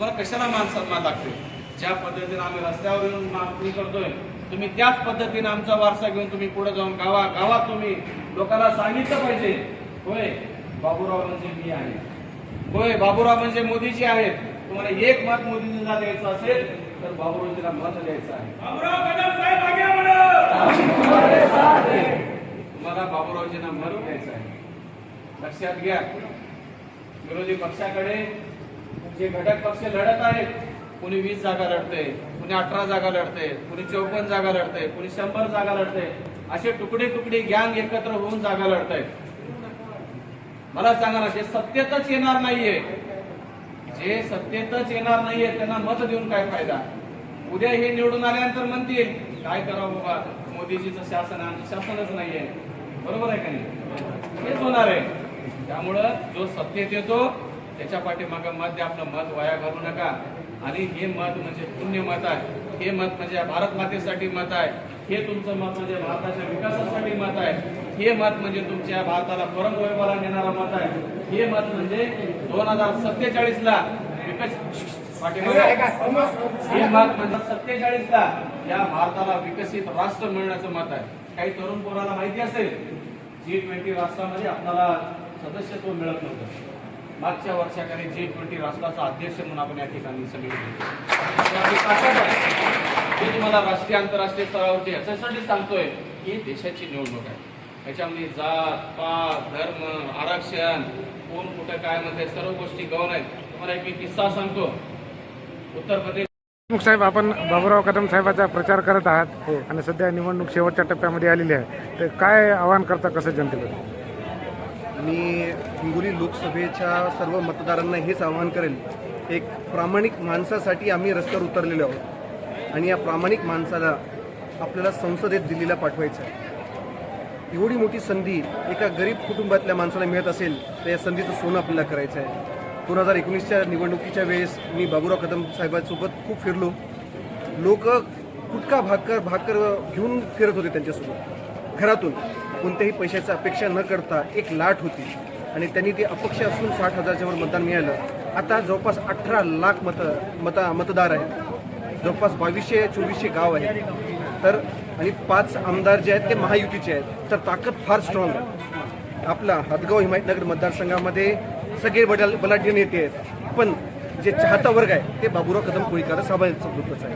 कशाला मान सन्मान लागते ज्या पद्धतीने आम्ही रस्त्यावर येऊन मागणी करतोय तुम्ही त्याच पद्धतीने आमचा वारसा घेऊन तुम्ही पुढे जाऊन गावा गावात तुम्ही लोकांना सांगितलं पाहिजे. होय बाबूराव म्हणजे मी आहे. होय बाबूराव म्हणजे मोदीजी आहेत. तुम्हाला एक मत मोदीजीला द्यायचं असेल तर बाबूरावजीला मत द्यायचं आहे. तुम्हाला बाबूरावजींना मत द्यायचं आहे. लक्षात घ्या विरोधी पक्षाकडे जे घटक पक्ष लढत आहेत कुणी वीस जागा लढते कुणी अठरा जागा लढते कुणी चौपन्न जागा लढते कुणी शंभर जागा लढते असे तुकडे तुकडे गँग एकत्र होऊन जागा लढताय. मला सांगा ना जे सत्तेतच येणार नाहीये जे सत्तेतच येणार नाहीये त्यांना मत देऊन काय फायदा? उद्या हे निवडून आल्यानंतर म्हणतील काय करावं बाबा? मोदीजीचं शासन आमचं शासनच नाहीये. बरोबर आहे का नाही? हेच होणार आहे. त्यामुळं जो सत्तेत येतो त्याच्या पाठीमागं मत द्या आपलं मत वाया घालू नका. आणि हे मत म्हणजे पुण्य मत आहे. हे मत म्हणजे भारत मातेसाठी मत आहे. हे तुमचं मत म्हणजे भारताच्या विकासासाठी मत आहे. हे मत म्हणजे तुमच्या भारताला परम वैभवाला नेणारं मत आहे. हे मत म्हणजे दोन हजार सत्तेचाळीस ला हे मत म्हणजे सत्तेचाळीस ला या भारताला विकसित राष्ट्र मिळण्याचं मत आहे. काही तरुण पोराला माहिती असेल? जी ट्वेंटी राष्ट्रामध्ये आपल्याला सदस्यत्व मिळत नव्हतं. मागच्या वर्षाखाली जी ट्वेंटी राष्ट्राचा अध्यक्ष म्हणून आपण या ठिकाणी सगळे मी तुम्हाला राष्ट्रीय आंतरराष्ट्रीय स्तरावरती याच्यासाठी सांगतोय की देशाची निवडणूक आहे. त्याच्यामध्ये जात पात धर्म आरक्षण कोण कुठं काय म्हणते सर्व गोष्टी गौण आहेत. तुम्हाला एक मी किस्सा सांगतो. उत्तर प्रदेश देशमुख साहेब आपण बाबूराव कदम साहेबाचा प्रचार करत आहात आणि सध्या निवडणूक शेवटच्या टप्प्यामध्ये आलेली आहे. तर काय आवाहन करता कसं जनतेकडे मी हिंगोली लोकसभेच्या सर्व मतदारांना हेच आवाहन करेल एक प्रामाणिक माणसासाठी आम्ही रस्त्यावर उतरलेलो आहोत आणि या प्रामाणिक माणसाला आपल्याला संसदेत दिल्लीला पाठवायचं आहे. एवढी मोठी संधी एका गरीब कुटुंबातल्या माणसाला मिळत असेल तर या संधीचं सोनं आपल्याला करायचं आहे. दोन हजार एकोणीसच्या निवडणुकीच्या वेळेस मी बाबुराव कदम साहेबांसोबत खूप फिरलो. लोक कुटका भाकर भाकर घेऊन फिरत होते त्यांच्यासोबत घरातून. कोणत्याही पैशाची अपेक्षा न करता एक लाट होती. आणि त्यांनी ते अपक्ष असून साठ हजारच्यावर मतदान मिळालं. आता जवळपास अठरा लाख मत मता मतदार आहेत. जवळपास बावीसशे चोवीसशे गाव आहेत. तर आणि पाच आमदार जे आहेत ते महायुतीचे आहेत. तर ताकद फार स्ट्रॉंग आहे. आपला हदगाव हिमायतनगर मतदारसंघामध्ये सगळे बदल बलाढ्य नेते आहेत. पण जे चाहता वर्ग आहे ते बाबुराव कदम कोळीकर साहेबांचं ग्रुपच आहे.